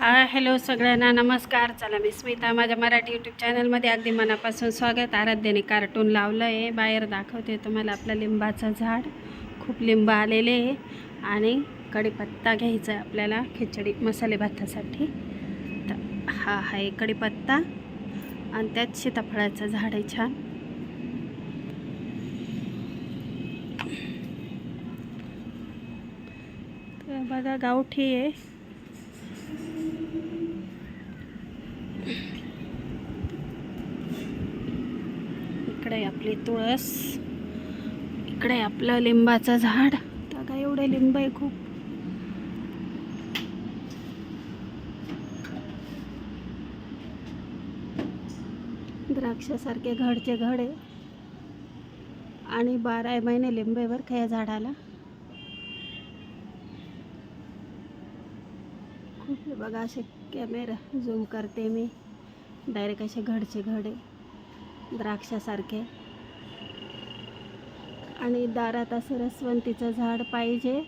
हा हॅलो सगळ्यांना. नमस्कार. चला मी स्मिता. माझ्या मराठी यूट्यूब चॅनलमध्ये अगदी मनापासून स्वागत. आराध्याने कार्टून लावलं आहे बाहेर दाखवते तुम्हाला आपलं लिंबाचं झाड. खूप लिंब आलेले आहे. आणि कढीपत्ता घ्यायचा आहे आपल्याला खिचडी मसाले भातासाठी. तर हा आहे कढीपत्ता. आणि त्यात सीताफळाचं झाड आहे छान. तर बघा गावठी आहे. इकडे आपली तुळस. इकडे आपलं लिंबाचं झाड. तर काय एवढे लिंब आहे खूप. द्राक्षासारखे घडचे घड आहे. आणि बारा महिने लिंबेवर आहे का या झाडाला. खूप बघा असे कॅमेरा झूम करते मी. डायरेक्ट असे घडचे घड आहे. द्राक्षासारखे. आणि दारात असं रसवंतीचं झाड पाहिजे.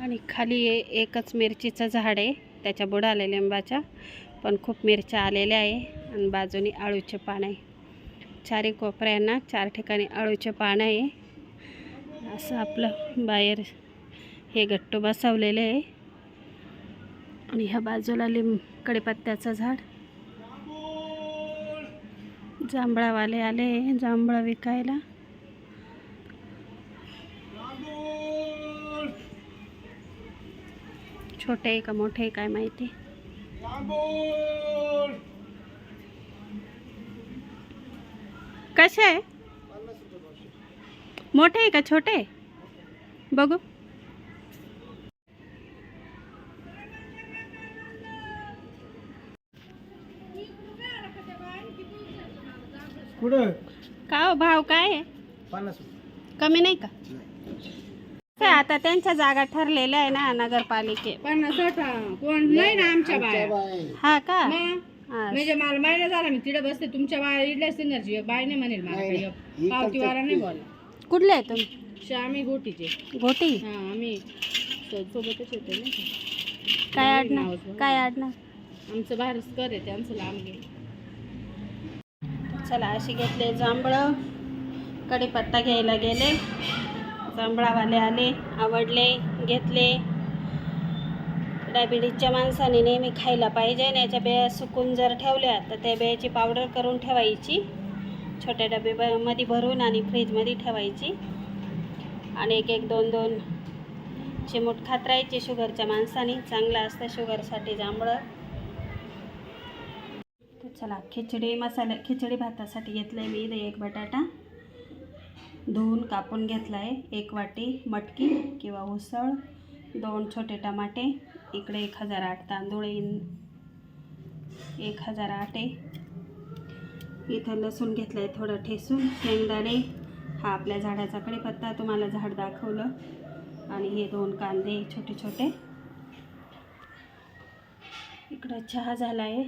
आणि खाली ए- एकच मिरचीचं झाड आहे त्याच्या बुडाल्या लिंबाच्या पण खूप मिरच्या आलेल्या आहे आणि बाजूनी आळूचे पान आहे. चारी कोपऱ्यांना चार ठिकाणी अळूचे पानं आहे. असं आपलं बाहेर हे गट्टू बसवलेले आहे. आणि ह्या बाजूला लिंब कडीपत्त्याचं झाड. जांभळावाले आले जांभळं विकायला. छोटे आहे का मोठे काय माहिती? कसे आहे? मोठे आहे का छोटे? बघू. का हो भाव काय आहे? कमी नाही का? काय आता त्यांच्या जागा ठरलेल्या आहे ना नगरपालिके. पन्नास कोण? नाही ना आमच्या बाया. हा का. म्हणजे मला महिना झाला मी तिथे बसते तुमच्या बाया इडल्या सिनरची बाय नाही म्हणेल मला काही. ही पावतीवाला नाही बोला कुठले आहे तुम्ही? आम्ही गोटीचे घोटी? हा आम्ही सो- सोबतच होते नाही का? काय नाव आडनाव. काय आडनाव? आमचं बाहेरच कर आहे त्यांचं लांब गे चला अशी घेतले जांभळं. कढीपत्ता घ्यायला गेले. जांभळावाले आले आवडले घेतले. डायबिटीजच्या माणसाने नेहमी खायला पाहिजे आणि याच्या बिया सुकून जर ठेवल्या तर त्या बियाची पावडर करून ठेवायची. छोट्या डबे ब- मध्ये भरून आणि फ्रीजमध्ये ठेवायची. आणि एक एक दोन दोन चिमूट खात राहायची. शुगरच्या माणसाने चांगलं असतं. शुगरसाठी जांभळं. तर चला खिचडी मसाले खिचडी भातासाठी घेतलं आहे मी इथे एक बटाटा. धुवून कापून घेतला आहे एक वाटी मटकी किंवा उसळ. दोन छोटे टमाटे. इकडे एक हजार आठ तांदूळ इन एक हजार आठ आहे. इथं लसूण घेतलं आहे थोडं ठेसून. शेंगदाणे. हा आपल्या झाडाचा कढीपत्ता तुम्हाला झाड दाखवलं. आणि हे दोन कांदे छोटे छोटे. इकडं चहा झाला आहे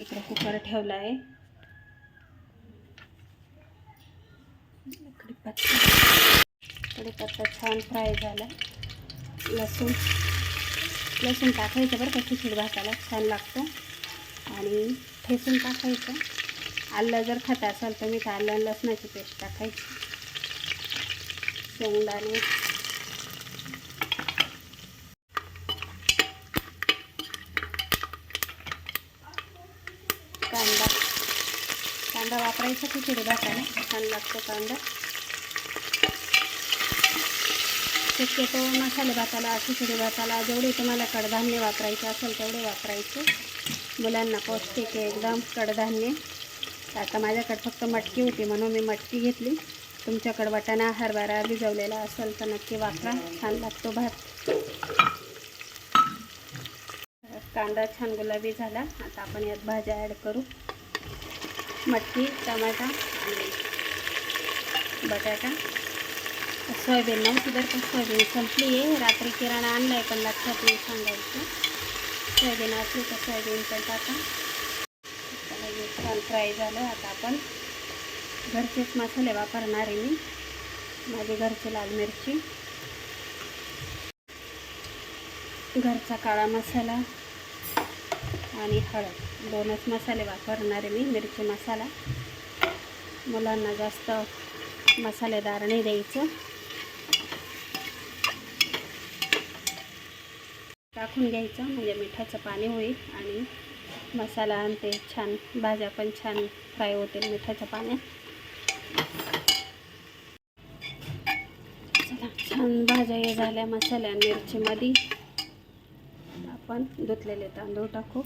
इकडं कुकर ठेवला आहे कढीपत्ता कढीपत्ता छान फ्राय झाला लसूण. लसूण टाकायचं बरं का खिचडी भाताला छान लागतो. आणि ठेसून टाकायचं. आलं जर खात असाल तर मी आलं लसणाची पेस्ट टाकायची. शेंगदाणे. कांदा. कांदा वापरायचा खिचडी भाताला छान लागतो कांदा. शक्यतो मसाले भाताला खिचडी भाताला जेवढे तुम्हाला कडधान्य वापरायचे असेल तेवढे वापरायचे. मुलांना पौष्टिक एकदम कडधान्य. आता माझ्याकडे फक्त मटकी होती म्हणून मी मटकी घेतली. तुमच्याकडे वाटाणा हरभरा भिजवलेला असेल तर नक्की वापरा. छान लागतो भात. कांदा छान गुलाबी झाला. आता आपण यात भाज्या ॲड करू. मटकी टमाटा आणि बटाटा. सोयाबीन नव्हती बरं का सोयाबीन संपली आहे. रात्री किराणा आणला आहे पण लक्षात नाही सांगायचं. सोयाबीन असली तर सोयाबीन पण टाका. छान फ्राय झालं. आता आपण घरचेच मसाले वापरणार आहे मी. माझी घरची लाल मिरची. घरचा काळा मसाला आणि हळद. दोनच मसाले वापरणार आहे मी मिरची मसाला. मुलांना जास्त मसालेदार नाही द्यायचं. टाकून घ्यायचं. म्हणजे मिठाचं पाणी होईल आणि मसाला आणि ते छान भाज्या पण छान फ्राय होतील मिठाच्या पाण्यात. चला छान भाज्या हे झाल्या मसाल्या मिरचीमध्ये आपण धुतलेले तांदूळ टाकू.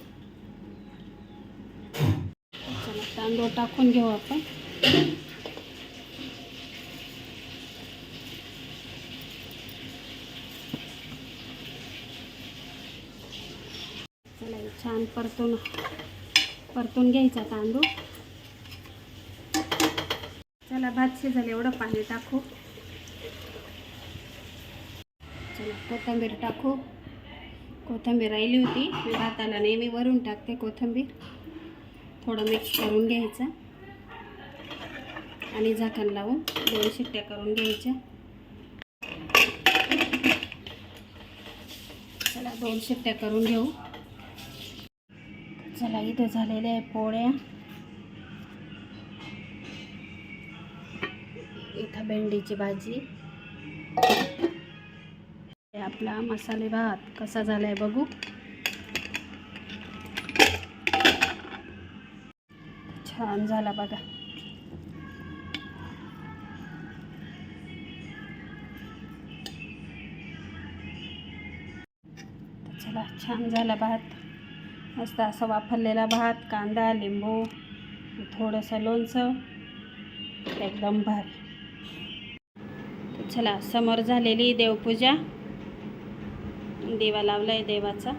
चला तांदूळ टाकून घेऊ आपण. चला छान परतून परतून घ्यायचा तांदूळ. चला भात शिजले एवढं पाणी टाकू. चला कोथिंबीर टाकू. कोथिंबीर राहिली होती मी भाताला नेहमी वरून टाकते कोथिंबीर. थोडं मिक्स करून घ्यायचं. आणि झाकण लावून दोन शिट्ट्या करून घ्यायच्या. चला दोन शिट्ट्या करून घेऊ. चला इथे झालेल्या आहे पोळ्या. इथं भेंडीची भाजी. आपला मसाले भात कसा झालाय बघू. छान झाला बघा. चला छान झाला भात. मस्त असा वापरलेला भात कांदा लिंबू थोडंसं लोणचं एकदम भारी. तर चला समोर झालेली देवपूजा. दिवा लावला आहे देवाचा.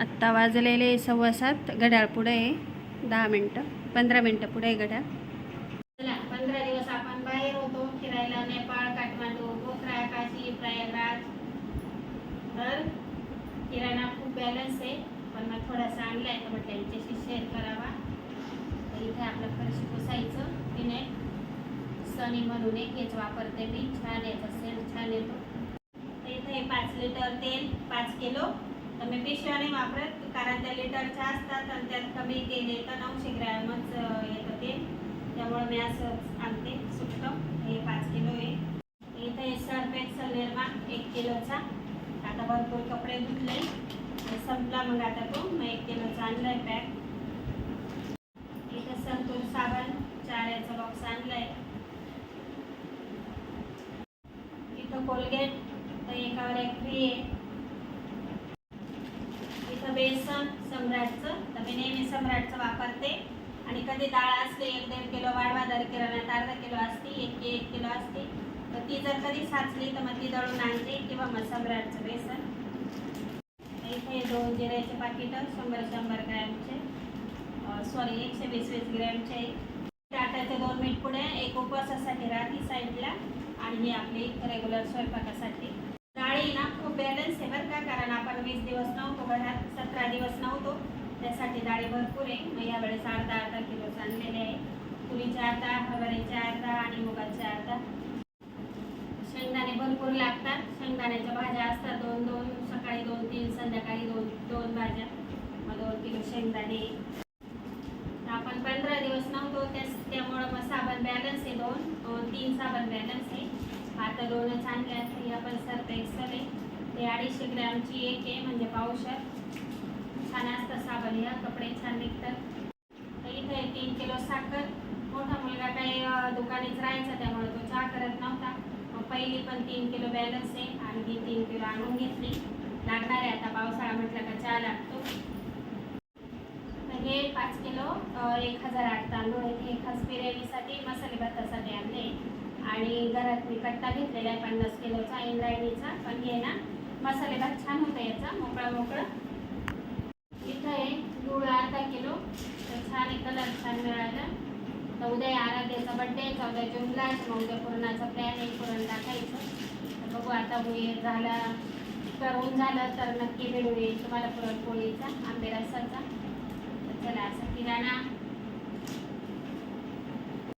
आत्ता वाजलेले सव्वा सात घड्याळ पुढे आहे दहा मिनटं पंधरा मिनटं पुढे आहे घड्याळ चला पंधरा दिवस आपण बाहेर होतो फिरायला नेपाळ काठमांडू पोखरा काशी प्रयागराज तर किराणा खूप बॅलन्स आहे पण मग थोडासा आणला आहे म्हटलं यांच्याशी शेअर करावा. तर इथे आपलं फरशी पुसायचं नाही सनी म्हणून एक हेच वापरते मी. छान याचा सेल छान येतो. तर इथे हे पाच लिटर तेल पाच किलो. तर मी पिशव्या नाही वापरत कारण त्या लिटरच्या असतात आणि त्यात कमी तेल येतं. नऊशे ग्रॅमच येतं तेल. त्यामुळे मी असं आणते सुटतं हे पाच किलो आहे. इथे सर्फ एक्सल निर्मा एक किलोचा. आता भरपूर कपडे धुतले. संपला मग आता तो. मग एक किलोचा आणलाय पॅक इथं संतूर साबण चार याचा बॉक्स आणलाय. इथं कोलगेट तर एकावर एक फ्री आहे इथं बेसन सम्राटचं. तर मी नेहमी सम्राटचं वापरते. आणि कधी डाळ असते एक दीड किलो वाढवा दर किराण्यात अर्धा किलो असते एक कि एक किलो असते. तर ती जर कधी साचली तर मग ती दळून आणते. किंवा मग सम्राटचं बेसन. हे दोन जिऱ्याचे पाकिटं शंभर शंभर ग्रॅमचे सॉरी एकशे वीस वीस ग्रॅमचे टाटाचे दोन मीठ पुढे एक उपवासासाठी राहती साईडला आणि ही आपली रेग्युलर स्वयंपाकासाठी. डाळी ना खूप बॅलन्स आहे बरं का कारण आपण वीस दिवस नव्हतो घरात सतरा दिवस नव्हतो. त्यासाठी डाळी भरपूर आहे. मग यावेळेस अर्धा अर्धा किलो आणलेले आहे. तुरीच्या अर्धा हरभऱ्याच्या अर्धा आणि मुगाच्या अर्धा. शेंगदाणे भरपूर लागतात. शेंगदाण्याच्या भाज्या असतात दोन दोन सकाळी दोन तीन संध्याकाळी दोन दोन भाज्या. मग दोन किलो शेंगदाणे. आपण पंधरा दिवस नव्हतो त्यास त्यामुळं मग साबण बॅलन्स आहे दोन तीन साबण बॅलन्स आहे. आता दोनच आणल्या तरी आपण सर्फ एक्सल आहे. ते अडीचशे ग्रॅमची एक आहे म्हणजे पावशर. छान असतं साबण ह्या कपडे छान निघतात. तर इथे तीन किलो साखर. मोठा मुलगा काही अं, दुकानीच राहायचा त्यामुळे तो चहा करत नव्हता. मग पहिली पण तीन किलो बॅलन्स आहे आणि ती तीन किलो आणून घेतली. लागणार आहे. आता पावसाळा म्हटलं का चहा लागतो. तर हे पाच किलो एक हजार आठ तांदूळ आहेत. हे खास बिर्याणीसाठी मसाले भातासाठी आणले. आणि घरात मी कट्टा घेतलेला आहे पन्नास किलोचा इंद्रायणीचा. पण हे ना मसाले भात छान होतं याचा मोकळा मोकळा. इथं आहे गुळ अर्धा किलो. तर छान आहे कलर छान मिळाला. तर उद्या आराध्याचा बड्डे चौदा जूनला आहे, मग उद्या पुरणाचा प्लॅन आहे पुरण टाकायचं. तर बघू आता झाला करून झालं तर नक्की भेटू येईल. तुम्हाला पुरणपोळीचा आंबे रसाचा चला असं किराणा